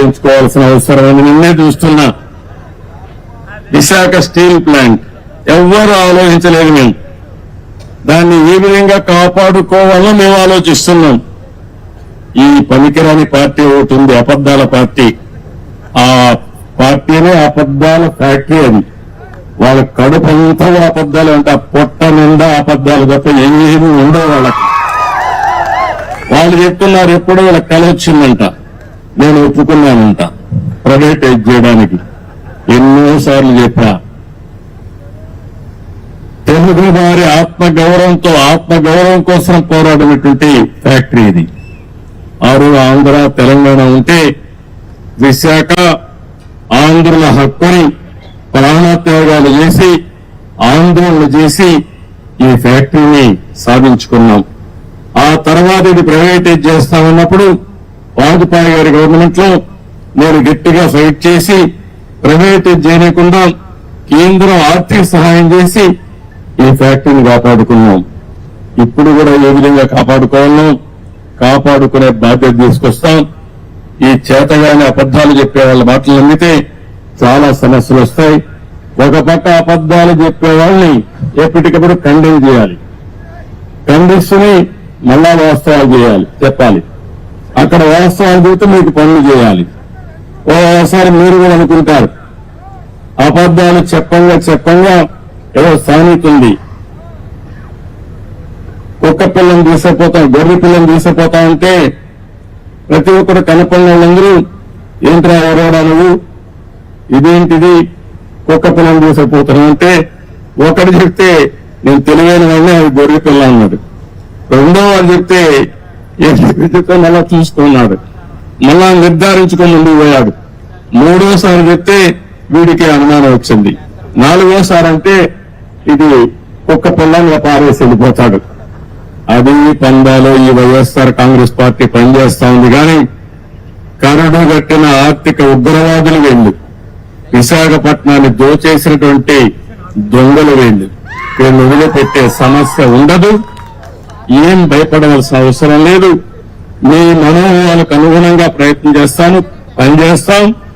ఉపయోగించుకోవాల్సిన అవసరం అని నిన్నే చూస్తున్నా. Visakha steel plant. ఎవ్వరు ఆలోచించలేదు మేము. దాన్ని ఏ విధంగా కాపాడుకోవాలో మేము ఆలోచిస్తున్నాం. ఈ పనికిరాని పార్టీ ఒకటి ఉంది అబద్ధాల పార్టీ. ఆ పార్టీనే అబద్ధాల ఫ్యాక్టరీ అది. వాళ్ళ కడుపు అంతా అబద్ధాలు అంటే ఆ పొట్ట నిండా అబద్ధాలు తప్ప ఏమీ ఉండవు వాళ్ళకి. వాళ్ళు చెప్తున్నారు ఎప్పుడో వాళ్ళకి కలొచ్చిందంట నేను ఒప్పుకున్నానంట. ప్రైవేటైజ్ చేయడానికి ఎన్నోసార్లు చెప్పా తెలుగు వారి ఆత్మగౌరవంతో ఆత్మగౌరవం కోసం పోరాడినటువంటి ఫ్యాక్టరీ ఇది. ఆరు ఆంధ్ర తెలంగాణ ఉంటే విశాఖ ఆంధ్రుల హక్కుని ప్రాణత్యాగాలు చేసి ఆందోళన చేసి ఈ ఫ్యాక్టరీని సాధించుకున్నాం. ఆ తర్వాత ఇది ప్రైవేటైజ్ చేస్తామన్నప్పుడు వాజ్పేయి గారి గవర్నమెంట్లో నేను గట్టిగా ఫైట్ చేసి ప్రైవేటైజ్ చేయకుండా కేంద్రం ఆర్థిక సహాయం చేసి ఈ ఫ్యాక్టరీని కాపాడుకున్నాం. ఇప్పుడు కూడా ఏ విధంగా కాపాడుకోవాలో కాపాడుకునే బాధ్యత తీసుకొస్తాం. ఈ చేతగానే అబద్దాలు చెప్పే వాళ్ళ మాటలు నమ్మితే చాలా సమస్యలు వస్తాయి. ఒక పక్క అబద్దాలు చెప్పే వాళ్ళని ఎప్పటికప్పుడు ఖండన చేయాలి. ఖండిస్తుని మళ్ళా వాస్తవాలు చేయాలి చెప్పాలి. అక్కడ వ్యవసాయం చూస్తే మీకు పనులు చేయాలి. ఓసారి మీరు కూడా అనుకుంటారు. అబద్ధాలు చెప్పంగా చెప్పంగా ఏదో సామెత కుక్క పిల్లని తీసుకుపోతాం గొర్రె పిల్లని తీసుకుపోతా ఉంటే ప్రతి ఒక్కరు కనపడిన వాళ్ళందరూ ఏంట్రా ఎవరోడా నువ్వు? ఇదేంటిది? కుక్క పిల్లని తీసుకుపోతున్నావు అంటే ఒకటి చెప్తే నేను తెలివైన వాళ్ళని అది గొర్రె పిల్ల అన్నాడు. రెండో వాళ్ళు చెప్తే ఏంటి అలా చూసుకున్నాడు మళ్ళా నిర్ధారించుకొని ముందుకు పోయాడు. మూడోసారి చెప్తే వీడికి అనుమానం వచ్చింది. నాలుగోసారి అంటే ఇది కుక్క పిల్లంగా పారేసి వెళ్ళిపోతాడు. అది పందాలో ఈ వైఎస్ఆర్ కాంగ్రెస్ పార్టీ పనిచేస్తా ఉంది కానీ కరడు కట్టిన ఆర్థిక ఉగ్రవాదులు వెళ్ళు. విశాఖపట్నాన్ని దోచేసినటువంటి దొంగలు వెళ్ళు. వీళ్ళు వదిలిపెట్టే సమస్య ఉండదు. ఏం భయపడవలసిన అవసరం లేదు. మీ మనోభావాలకు అనుగుణంగా ప్రయత్నం చేస్తాను పనిచేస్తాం.